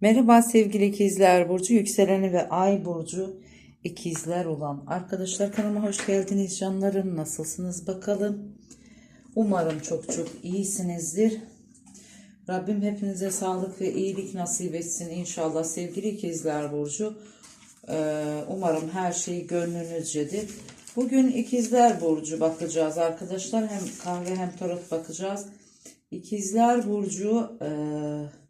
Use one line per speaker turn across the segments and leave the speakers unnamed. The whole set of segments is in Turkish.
Merhaba sevgili ikizler burcu yükseleni ve ay burcu ikizler olan arkadaşlar. Kanalıma hoş geldiniz canlarım. Nasılsınız bakalım? Umarım çok çok iyisinizdir. Rabbim hepinize sağlık ve iyilik nasip etsin inşallah sevgili ikizler burcu. Ee, umarım her şey gönlünüzcedir. Bugün ikizler burcu bakacağız arkadaşlar. Hem kahve hem tarot bakacağız. İkizler burcu eee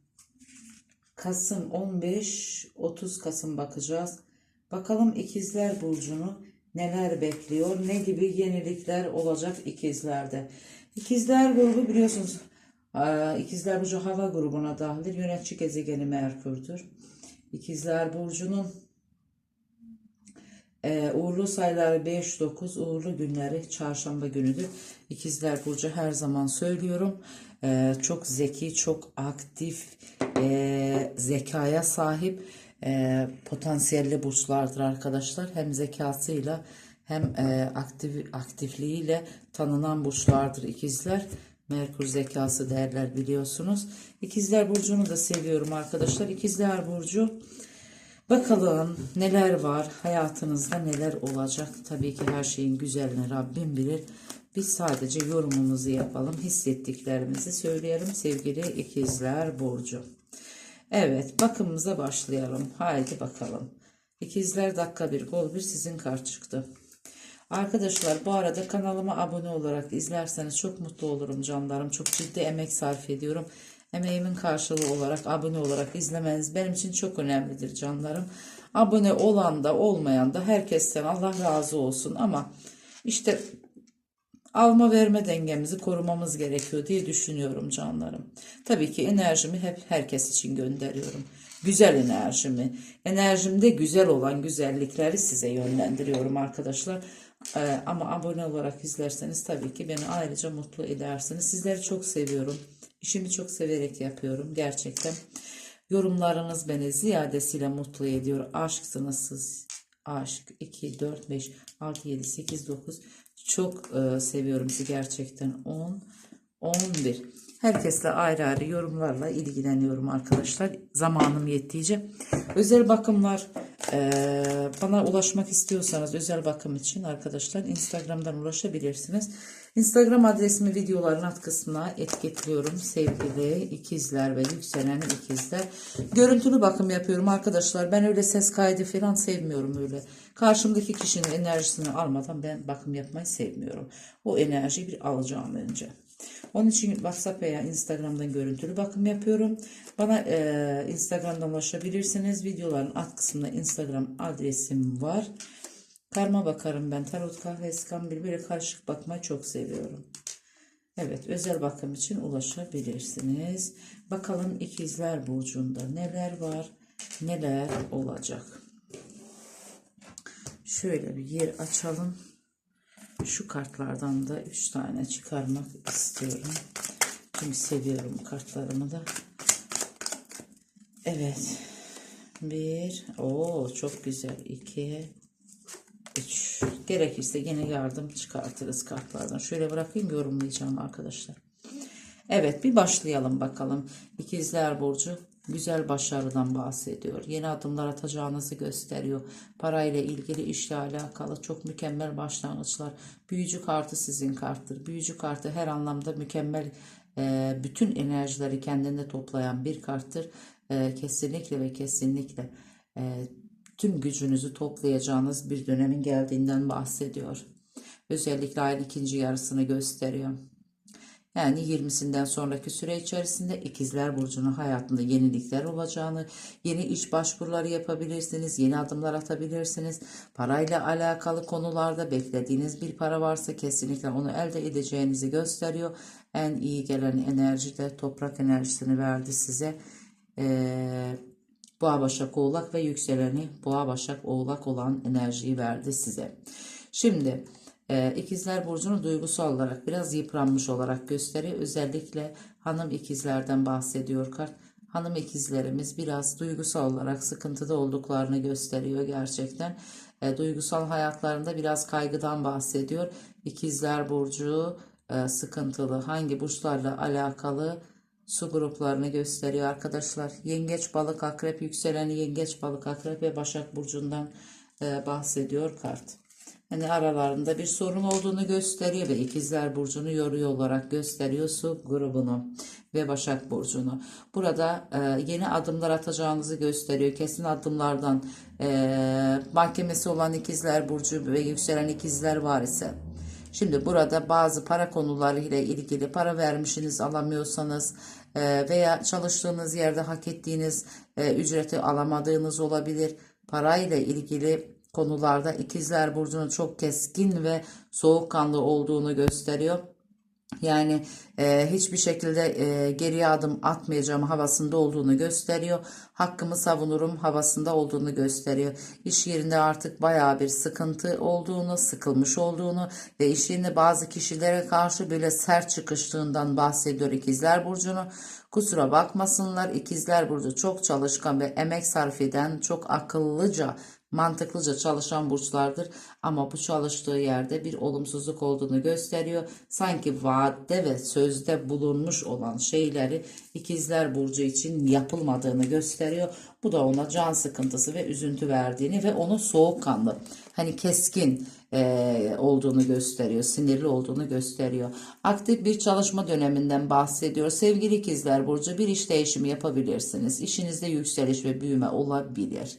Kasım 15-30 Kasım bakacağız. Bakalım ikizler burcunu neler bekliyor, ne gibi yenilikler olacak ikizlerde. İkizler grubu biliyorsunuz eee, ikizler burcu hava grubuna dahil yönetici gezegeni Merkür'dür. İkizler burcunun eee, uğurlu sayıları 5-9, uğurlu günleri çarşamba günüdür. İkizler burcu her zaman söylüyorum. eee, çok zeki, çok aktif, zekaya sahip eee, potansiyelli burçlardır arkadaşlar. Hem zekasıyla hem eee, aktif, aktifliğiyle tanınan burçlardır ikizler. Merkür zekası derler biliyorsunuz. İkizler Burcu'nu da seviyorum arkadaşlar. İkizler Burcu bakalım neler var hayatınızda neler olacak. Tabii ki her şeyin güzelini Rabbim bilir. Biz sadece yorumumuzu yapalım. Hissettiklerimizi söyleyelim sevgili ikizler Burcu. Evet bakımımıza başlayalım. Haydi bakalım. İkizler dakika bir gol bir sizin kart çıktı. Arkadaşlar bu arada kanalıma abone olarak izlerseniz çok mutlu olurum canlarım. Çok ciddi emek sarf ediyorum. Emeğimin karşılığı olarak abone olarak izlemeniz benim için çok önemlidir canlarım. Abone olan da olmayan da herkesten Allah razı olsun ama işte alma verme dengemizi korumamız gerekiyor diye düşünüyorum canlarım. Tabii ki enerjimi hep herkes için gönderiyorum. Güzel enerjimi, enerjimde güzel olan güzellikleri size yönlendiriyorum arkadaşlar. Ee, ama abone olarak izlerseniz tabii ki beni ayrıca mutlu edersiniz. Sizleri çok seviyorum. İşimi çok severek yapıyorum gerçekten. Yorumlarınız beni ziyadesiyle mutlu ediyor. Aşksınız siz. Aşk 2, 4, 5, 6, 7, 8, 9. Çok e, seviyorum sizi gerçekten. 10, 11. Herkesle ayrı ayrı yorumlarla ilgileniyorum arkadaşlar. Zamanım yettiğince. Özel bakımlar e, bana ulaşmak istiyorsanız özel bakım için arkadaşlar Instagram'dan ulaşabilirsiniz. Instagram adresimi videoların alt kısmına etiketliyorum. Sevgili ikizler ve yükselen ikizler. Görüntülü bakım yapıyorum arkadaşlar. Ben öyle ses kaydı falan sevmiyorum öyle. Karşımdaki kişinin enerjisini almadan ben bakım yapmayı sevmiyorum. O enerjiyi bir alacağım önce. Onun için WhatsApp veya Instagram'dan görüntülü bakım yapıyorum. Bana e, Instagram'dan ulaşabilirsiniz. Videoların alt kısmında Instagram adresim var. Karma bakarım ben. Tarot kahvesi kambil böyle karışık bakmayı çok seviyorum. Evet özel bakım için ulaşabilirsiniz. Bakalım ikizler burcunda neler var neler olacak. Şöyle bir yer açalım. Şu kartlardan da 3 tane çıkarmak istiyorum. Çünkü seviyorum kartlarımı da. Evet. Bir. Oo çok güzel. İki. Üç. Gerekirse yine yardım çıkartırız kartlardan. Şöyle bırakayım yorumlayacağım arkadaşlar. Evet bir başlayalım bakalım. İkizler Burcu güzel başarıdan bahsediyor. Yeni adımlar atacağınızı gösteriyor. Parayla ilgili işle alakalı çok mükemmel başlangıçlar. Büyücü kartı sizin karttır. Büyücü kartı her anlamda mükemmel e, bütün enerjileri kendinde toplayan bir karttır. E, kesinlikle ve kesinlikle e, tüm gücünüzü toplayacağınız bir dönemin geldiğinden bahsediyor. Özellikle ayın ikinci yarısını gösteriyor. Yani 20'sinden sonraki süre içerisinde ikizler burcunun hayatında yenilikler olacağını, yeni iş başvuruları yapabilirsiniz, yeni adımlar atabilirsiniz. Parayla alakalı konularda beklediğiniz bir para varsa kesinlikle onu elde edeceğinizi gösteriyor. En iyi gelen enerji de toprak enerjisini verdi size. Ee, Boğa Başak Oğlak ve yükseleni Boğa Başak Oğlak olan enerjiyi verdi size. Şimdi e, ikizler burcunu duygusal olarak biraz yıpranmış olarak gösteriyor. Özellikle hanım ikizlerden bahsediyor kart. Hanım ikizlerimiz biraz duygusal olarak sıkıntıda olduklarını gösteriyor gerçekten. E, duygusal hayatlarında biraz kaygıdan bahsediyor. İkizler burcu e, sıkıntılı hangi burçlarla alakalı su gruplarını gösteriyor arkadaşlar. Yengeç, balık, akrep, yükseleni yengeç, balık, akrep ve başak burcundan e, bahsediyor kart. Hani aralarında bir sorun olduğunu gösteriyor ve ikizler burcunu yoruyor olarak gösteriyor su grubunu ve Başak Burcu'nu. Burada e, yeni adımlar atacağınızı gösteriyor. Kesin adımlardan e, mahkemesi olan ikizler Burcu ve yükselen ikizler var ise. Şimdi burada bazı para konuları ile ilgili para vermişsiniz alamıyorsanız e, veya çalıştığınız yerde hak ettiğiniz e, ücreti alamadığınız olabilir. Parayla ilgili konularda ikizler burcunun çok keskin ve soğukkanlı olduğunu gösteriyor. Yani e, hiçbir şekilde e, geriye adım atmayacağım havasında olduğunu gösteriyor. Hakkımı savunurum havasında olduğunu gösteriyor. İş yerinde artık bayağı bir sıkıntı olduğunu, sıkılmış olduğunu ve iş yerinde bazı kişilere karşı böyle sert çıkıştığından bahsediyor ikizler burcunu. Kusura bakmasınlar ikizler burcu çok çalışkan ve emek sarf eden, çok akıllıca mantıklıca çalışan burçlardır ama bu çalıştığı yerde bir olumsuzluk olduğunu gösteriyor. Sanki vaatte ve sözde bulunmuş olan şeyleri ikizler burcu için yapılmadığını gösteriyor. Bu da ona can sıkıntısı ve üzüntü verdiğini ve onu soğukkanlı hani keskin e, olduğunu gösteriyor, sinirli olduğunu gösteriyor. Aktif bir çalışma döneminden bahsediyor. Sevgili ikizler burcu bir iş değişimi yapabilirsiniz. İşinizde yükseliş ve büyüme olabilir.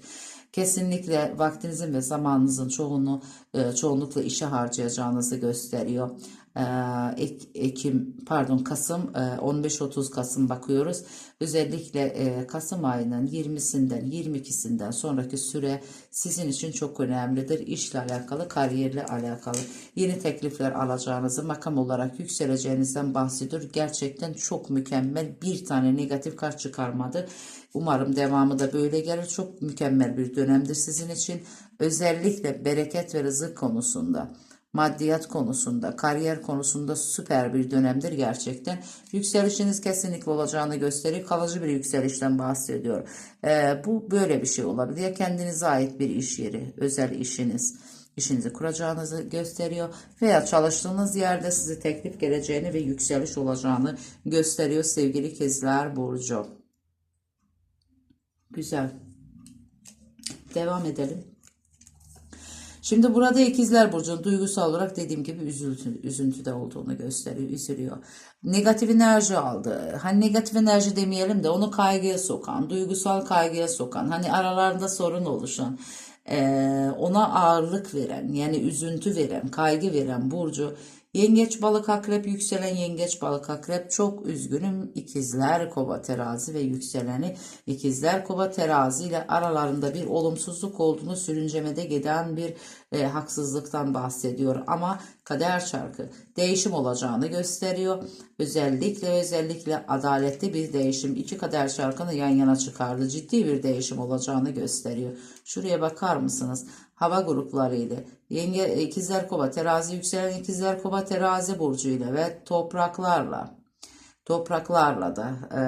Kesinlikle vaktinizin ve zamanınızın çoğunu e, çoğunlukla işe harcayacağınızı gösteriyor. E, Ek, Ekim pardon Kasım e, 15-30 Kasım bakıyoruz. Özellikle e, Kasım ayının 20'sinden 22'sinden sonraki süre sizin için çok önemlidir. İşle alakalı, kariyerle alakalı yeni teklifler alacağınızı, makam olarak yükseleceğinizden bahsediyor. Gerçekten çok mükemmel bir tane negatif kart çıkarmadı. Umarım devamı da böyle gelir. Çok mükemmel bir dönemdir sizin için. Özellikle bereket ve rızık konusunda maddiyat konusunda, kariyer konusunda süper bir dönemdir gerçekten. Yükselişiniz kesinlikle olacağını gösteriyor. Kalıcı bir yükselişten bahsediyor. Ee, bu böyle bir şey olabilir. Ya kendinize ait bir iş yeri, özel işiniz işinizi kuracağınızı gösteriyor veya çalıştığınız yerde size teklif geleceğini ve yükseliş olacağını gösteriyor sevgili ikizler burcu. Güzel. Devam edelim. Şimdi burada ikizler burcunun duygusal olarak dediğim gibi üzüntü, üzüntüde olduğunu gösteriyor, üzülüyor. Negatif enerji aldı. Hani negatif enerji demeyelim de onu kaygıya sokan, duygusal kaygıya sokan, hani aralarında sorun oluşan, ona ağırlık veren, yani üzüntü veren, kaygı veren burcu Yengeç balık akrep yükselen yengeç balık akrep çok üzgünüm ikizler kova terazi ve yükseleni ikizler kova terazi ile aralarında bir olumsuzluk olduğunu sürüncemede giden bir e, haksızlıktan bahsediyor ama kader çarkı değişim olacağını gösteriyor. Özellikle özellikle adaletli bir değişim iki kader çarkını yan yana çıkardı ciddi bir değişim olacağını gösteriyor. Şuraya bakar mısınız? hava grupları ile yenge ikizler kova terazi yükselen ikizler kova terazi burcu ile ve topraklarla topraklarla da e,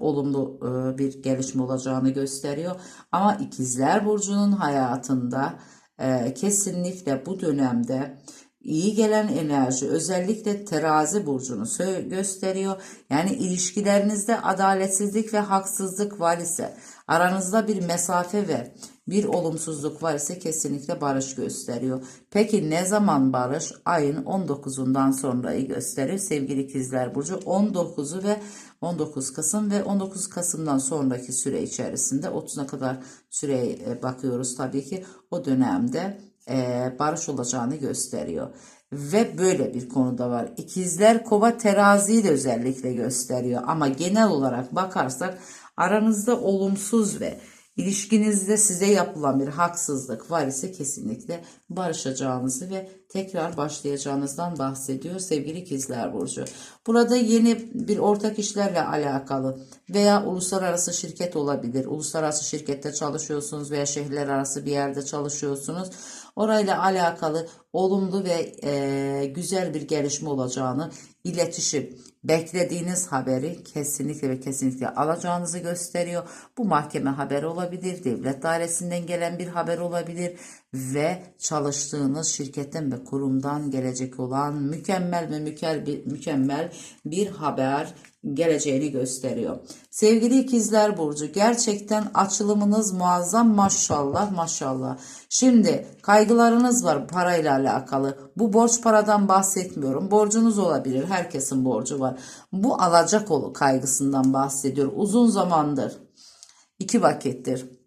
olumlu e, bir gelişme olacağını gösteriyor. Ama ikizler burcunun hayatında e, kesinlikle bu dönemde iyi gelen enerji özellikle terazi burcunu gösteriyor. Yani ilişkilerinizde adaletsizlik ve haksızlık var ise aranızda bir mesafe ve bir olumsuzluk var ise kesinlikle barış gösteriyor. Peki ne zaman barış? Ayın 19'undan sonrayı gösterir. Sevgili ikizler burcu 19'u ve 19 Kasım ve 19 Kasım'dan sonraki süre içerisinde 30'una kadar süreye e, bakıyoruz tabii ki o dönemde e, barış olacağını gösteriyor. Ve böyle bir konuda var. İkizler kova teraziyi de özellikle gösteriyor. Ama genel olarak bakarsak aranızda olumsuz ve İlişkinizde size yapılan bir haksızlık var ise kesinlikle barışacağınızı ve tekrar başlayacağınızdan bahsediyor sevgili ikizler burcu. Burada yeni bir ortak işlerle alakalı veya uluslararası şirket olabilir. Uluslararası şirkette çalışıyorsunuz veya şehirler arası bir yerde çalışıyorsunuz. Orayla alakalı olumlu ve e, güzel bir gelişme olacağını, iletişim, beklediğiniz haberi kesinlikle ve kesinlikle alacağınızı gösteriyor. Bu mahkeme haberi olabilir, devlet dairesinden gelen bir haber olabilir ve çalıştığınız şirketten ve kurumdan gelecek olan mükemmel ve mükemmel bir, mükemmel bir haber geleceğini gösteriyor. Sevgili ikizler burcu gerçekten açılımınız muazzam maşallah maşallah. Şimdi kaygılarınız var parayla alakalı. Bu borç paradan bahsetmiyorum. Borcunuz olabilir. Herkesin borcu var. Bu alacak olu kaygısından bahsediyor. Uzun zamandır. iki vakittir.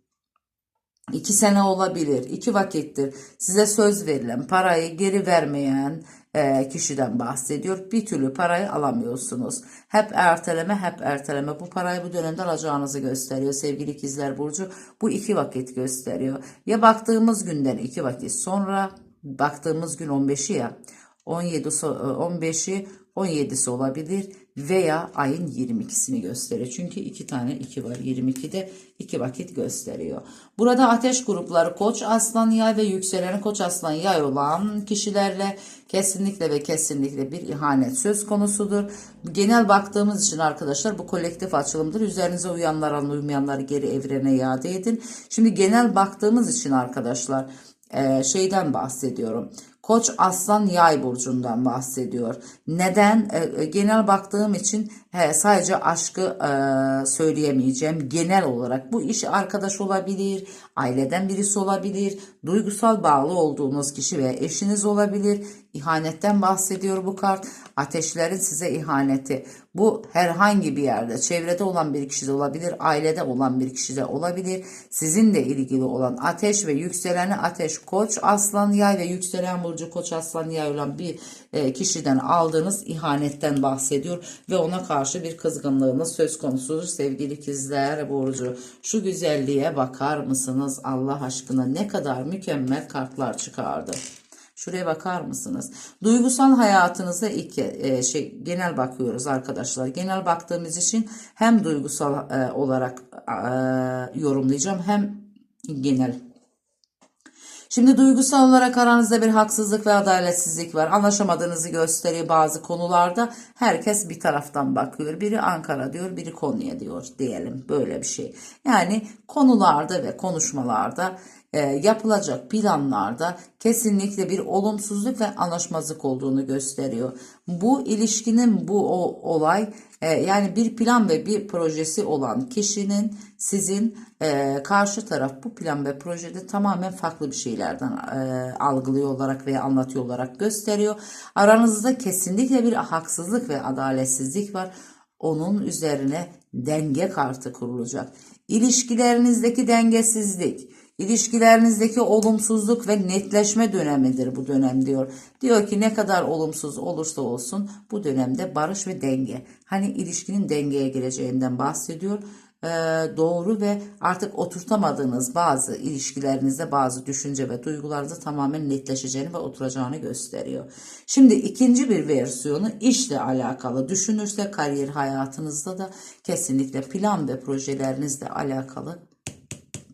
İki sene olabilir, iki vakittir size söz verilen parayı geri vermeyen e, kişiden bahsediyor. Bir türlü parayı alamıyorsunuz. Hep erteleme, hep erteleme. Bu parayı bu dönemde alacağınızı gösteriyor sevgili ikizler Burcu. Bu iki vakit gösteriyor. Ya baktığımız günden iki vakit sonra, baktığımız gün 15'i ya, 17 15'i 17'si olabilir veya ayın 22'sini gösteriyor. Çünkü iki tane 2 var. 22'de iki vakit gösteriyor. Burada ateş grupları koç aslan yay ve yükselen koç aslan yay olan kişilerle kesinlikle ve kesinlikle bir ihanet söz konusudur. Genel baktığımız için arkadaşlar bu kolektif açılımdır. Üzerinize uyanlar uymayanları geri evrene iade edin. Şimdi genel baktığımız için arkadaşlar şeyden bahsediyorum. Koç aslan yay burcundan bahsediyor. Neden? E, genel baktığım için he, sadece aşkı e, söyleyemeyeceğim. Genel olarak bu iş arkadaş olabilir, aileden birisi olabilir, duygusal bağlı olduğunuz kişi ve eşiniz olabilir. İhanetten bahsediyor bu kart. Ateşlerin size ihaneti. Bu herhangi bir yerde, çevrede olan bir kişi de olabilir, ailede olan bir kişi de olabilir. Sizinle ilgili olan ateş ve yükseleni ateş, koç, aslan, yay ve yükselen burcu koç, aslan, yay olan bir e, kişiden aldığınız ihanetten bahsediyor ve ona karşı bir kızgınlığınız söz konusudur sevgili ikizler burcu. Şu güzelliğe bakar mısınız Allah aşkına ne kadar mükemmel kartlar çıkardı. Şuraya bakar mısınız? Duygusal hayatınızda ilk e, şey genel bakıyoruz arkadaşlar. Genel baktığımız için hem duygusal e, olarak e, yorumlayacağım hem genel. Şimdi duygusal olarak aranızda bir haksızlık ve adaletsizlik var. Anlaşamadığınızı gösteriyor bazı konularda. Herkes bir taraftan bakıyor. Biri Ankara diyor, biri Konya diyor diyelim. Böyle bir şey. Yani konularda ve konuşmalarda yapılacak planlarda kesinlikle bir olumsuzluk ve anlaşmazlık olduğunu gösteriyor. Bu ilişkinin bu o, olay e, yani bir plan ve bir projesi olan kişinin sizin e, karşı taraf bu plan ve projede tamamen farklı bir şeylerden e, algılıyor olarak veya anlatıyor olarak gösteriyor. Aranızda kesinlikle bir haksızlık ve adaletsizlik var. Onun üzerine denge kartı kurulacak. İlişkilerinizdeki dengesizlik, İlişkilerinizdeki olumsuzluk ve netleşme dönemidir bu dönem diyor. Diyor ki ne kadar olumsuz olursa olsun bu dönemde barış ve denge. Hani ilişkinin dengeye gireceğinden bahsediyor. Ee, doğru ve artık oturtamadığınız bazı ilişkilerinizde bazı düşünce ve duygularınızı tamamen netleşeceğini ve oturacağını gösteriyor. Şimdi ikinci bir versiyonu işle alakalı düşünürse kariyer hayatınızda da kesinlikle plan ve projelerinizle alakalı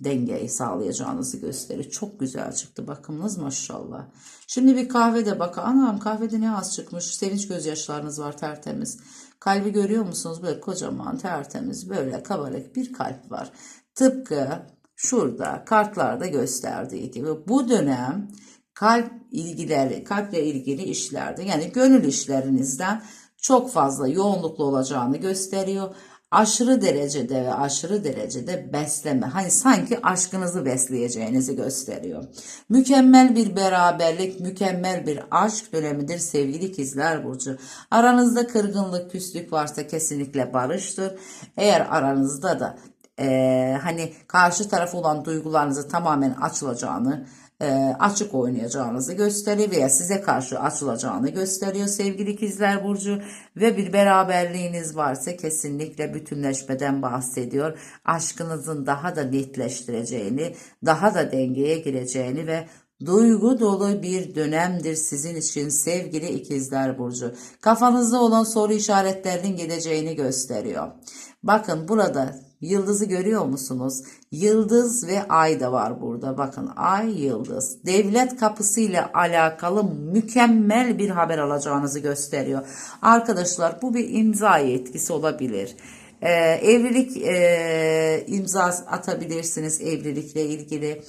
dengeyi sağlayacağınızı gösterir. Çok güzel çıktı bakımınız maşallah. Şimdi bir kahvede bakın. Anam kahvede ne az çıkmış. Sevinç gözyaşlarınız var tertemiz. Kalbi görüyor musunuz? Böyle kocaman tertemiz böyle kabarık bir kalp var. Tıpkı şurada kartlarda gösterdiği gibi bu dönem kalp ilgileri, kalple ilgili işlerde yani gönül işlerinizden çok fazla yoğunluklu olacağını gösteriyor aşırı derecede ve aşırı derecede besleme. Hani sanki aşkınızı besleyeceğinizi gösteriyor. Mükemmel bir beraberlik, mükemmel bir aşk dönemidir sevgili ikizler burcu. Aranızda kırgınlık, küslük varsa kesinlikle barıştır. Eğer aranızda da e, hani karşı taraf olan duygularınızı tamamen açılacağını e, açık oynayacağınızı gösteriyor veya size karşı açılacağını gösteriyor sevgili ikizler burcu ve bir beraberliğiniz varsa kesinlikle bütünleşmeden bahsediyor. Aşkınızın daha da netleştireceğini, daha da dengeye gireceğini ve Duygu dolu bir dönemdir sizin için sevgili ikizler burcu. Kafanızda olan soru işaretlerinin geleceğini gösteriyor. Bakın burada Yıldızı görüyor musunuz? Yıldız ve ay da var burada. Bakın ay yıldız. Devlet kapısı ile alakalı mükemmel bir haber alacağınızı gösteriyor. Arkadaşlar bu bir imza etkisi olabilir. Ee, evlilik e, imza atabilirsiniz evlilikle ilgili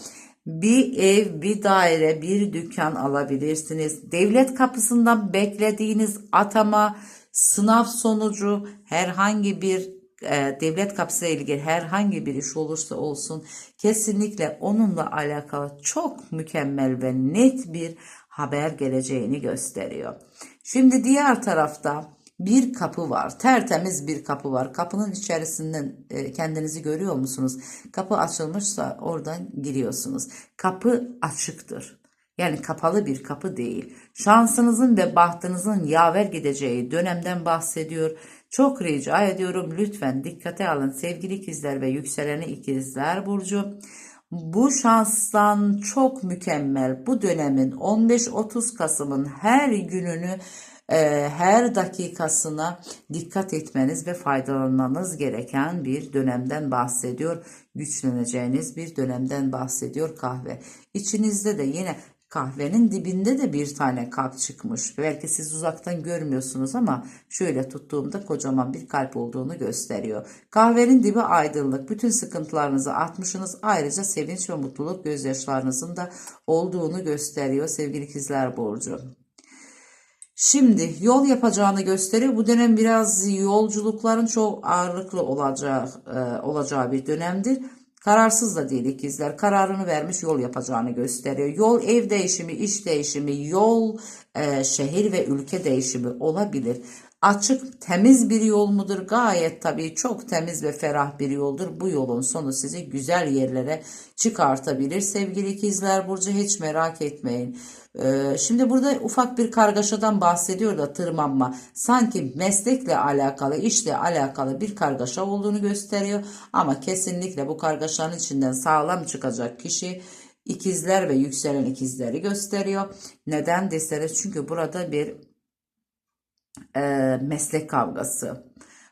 bir ev, bir daire, bir dükkan alabilirsiniz. Devlet kapısından beklediğiniz atama, sınav sonucu herhangi bir devlet kapısıyla ilgili herhangi bir iş olursa olsun kesinlikle onunla alakalı çok mükemmel ve net bir haber geleceğini gösteriyor. Şimdi diğer tarafta bir kapı var. Tertemiz bir kapı var. Kapının içerisinden e, kendinizi görüyor musunuz? Kapı açılmışsa oradan giriyorsunuz. Kapı açıktır. Yani kapalı bir kapı değil. Şansınızın ve bahtınızın yaver gideceği dönemden bahsediyor. Çok rica ediyorum lütfen dikkate alın sevgili ikizler ve yükseleni ikizler burcu. Bu şanstan çok mükemmel bu dönemin 15-30 Kasım'ın her gününü e, her dakikasına dikkat etmeniz ve faydalanmanız gereken bir dönemden bahsediyor. Güçleneceğiniz bir dönemden bahsediyor kahve. İçinizde de yine kahvenin dibinde de bir tane kalp çıkmış. Belki siz uzaktan görmüyorsunuz ama şöyle tuttuğumda kocaman bir kalp olduğunu gösteriyor. Kahvenin dibi aydınlık. Bütün sıkıntılarınızı atmışsınız. Ayrıca sevinç ve mutluluk gözyaşlarınızın da olduğunu gösteriyor sevgili ikizler burcu. Şimdi yol yapacağını gösteriyor. Bu dönem biraz yolculukların çok ağırlıklı olacağı, e, olacağı bir dönemdir. Kararsız da değil ikizler. Kararını vermiş yol yapacağını gösteriyor. Yol ev değişimi, iş değişimi, yol e, şehir ve ülke değişimi olabilir. Açık, temiz bir yol mudur? Gayet tabii çok temiz ve ferah bir yoldur. Bu yolun sonu sizi güzel yerlere çıkartabilir. Sevgili ikizler Burcu hiç merak etmeyin. Ee, şimdi burada ufak bir kargaşadan bahsediyor da tırmanma. Sanki meslekle alakalı, işle alakalı bir kargaşa olduğunu gösteriyor. Ama kesinlikle bu kargaşanın içinden sağlam çıkacak kişi ikizler ve yükselen ikizleri gösteriyor. Neden deseniz çünkü burada bir e, meslek kavgası,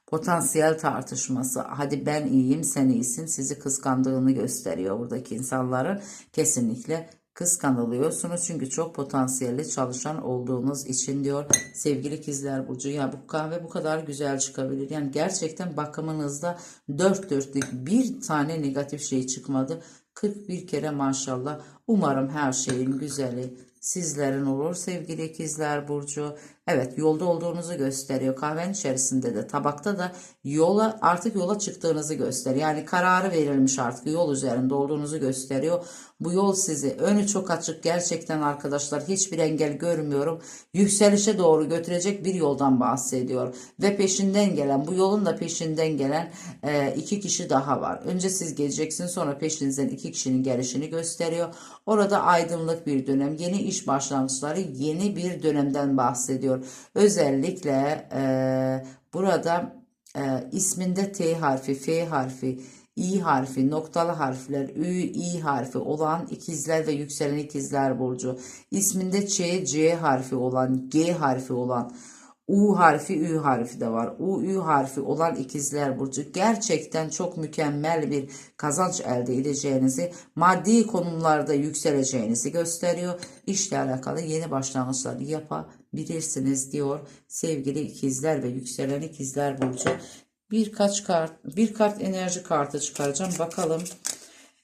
potansiyel tartışması, hadi ben iyiyim sen iyisin sizi kıskandığını gösteriyor buradaki insanların. Kesinlikle kıskanılıyorsunuz. Çünkü çok potansiyelli çalışan olduğunuz için diyor sevgili ikizler burcu ya bu kahve bu kadar güzel çıkabilir. Yani gerçekten bakımınızda dört dörtlük bir tane negatif şey çıkmadı. 41 kere maşallah. Umarım her şeyin güzeli sizlerin olur sevgili ikizler burcu Evet yolda olduğunuzu gösteriyor. Kahvenin içerisinde de tabakta da yola artık yola çıktığınızı gösteriyor. Yani kararı verilmiş artık yol üzerinde olduğunuzu gösteriyor. Bu yol sizi önü çok açık gerçekten arkadaşlar hiçbir engel görmüyorum. Yükselişe doğru götürecek bir yoldan bahsediyor. Ve peşinden gelen bu yolun da peşinden gelen e, iki kişi daha var. Önce siz geleceksiniz sonra peşinizden iki kişinin gelişini gösteriyor. Orada aydınlık bir dönem yeni iş başlangıçları yeni bir dönemden bahsediyor. Özellikle e, burada e, isminde T harfi, F harfi, İ harfi, noktalı harfler, Ü, İ harfi olan ikizler ve yükselen ikizler burcu. İsminde Ç, C harfi olan, G harfi olan, U harfi, Ü harfi de var. U, Ü harfi olan ikizler burcu gerçekten çok mükemmel bir kazanç elde edeceğinizi, maddi konumlarda yükseleceğinizi gösteriyor. İşle alakalı yeni başlangıçlar yapabilirsiniz diyor sevgili ikizler ve yükselen ikizler burcu. Birkaç kart, bir kart enerji kartı çıkaracağım. Bakalım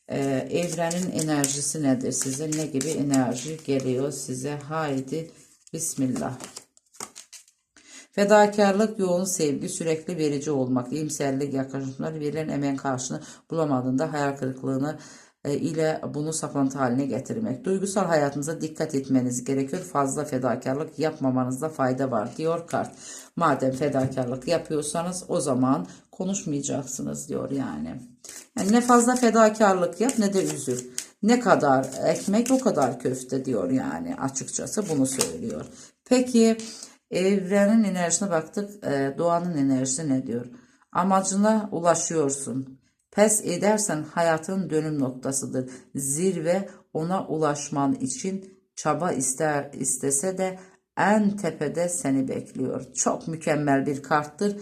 e, evrenin enerjisi nedir size? Ne gibi enerji geliyor size? Haydi Bismillah. Fedakarlık, yoğun sevgi, sürekli verici olmak, iyimserlik, yaklaşımlar verilen emeğin karşını bulamadığında hayal kırıklığını e, ile bunu saplantı haline getirmek. Duygusal hayatınıza dikkat etmeniz gerekiyor. Fazla fedakarlık yapmamanızda fayda var diyor kart. Madem fedakarlık yapıyorsanız o zaman konuşmayacaksınız diyor yani. yani ne fazla fedakarlık yap ne de üzül. Ne kadar ekmek o kadar köfte diyor yani açıkçası bunu söylüyor. Peki evrenin enerjisine baktık. E, doğanın enerjisi ne diyor? Amacına ulaşıyorsun. Pes edersen hayatın dönüm noktasıdır. Zirve ona ulaşman için çaba ister istese de en tepede seni bekliyor. Çok mükemmel bir karttır.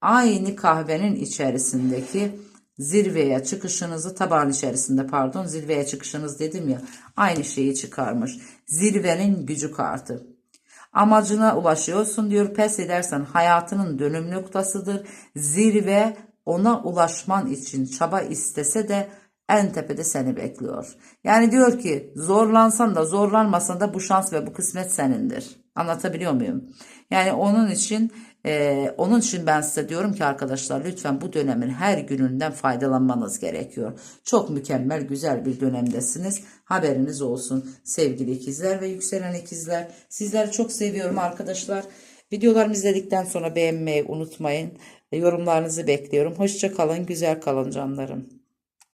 Aynı kahvenin içerisindeki zirveye çıkışınızı tabağın içerisinde pardon zirveye çıkışınız dedim ya aynı şeyi çıkarmış. Zirvenin gücü kartı. Amacına ulaşıyorsun diyor pes edersen hayatının dönüm noktasıdır. Zirve ona ulaşman için çaba istese de en tepede seni bekliyor. Yani diyor ki zorlansan da zorlanmasan da bu şans ve bu kısmet senindir. Anlatabiliyor muyum? Yani onun için e, onun için ben size diyorum ki arkadaşlar lütfen bu dönemin her gününden faydalanmanız gerekiyor. Çok mükemmel güzel bir dönemdesiniz. Haberiniz olsun sevgili ikizler ve yükselen ikizler. Sizleri çok seviyorum arkadaşlar. Videolarımı izledikten sonra beğenmeyi unutmayın. Yorumlarınızı bekliyorum. Hoşça kalın, güzel kalın canlarım.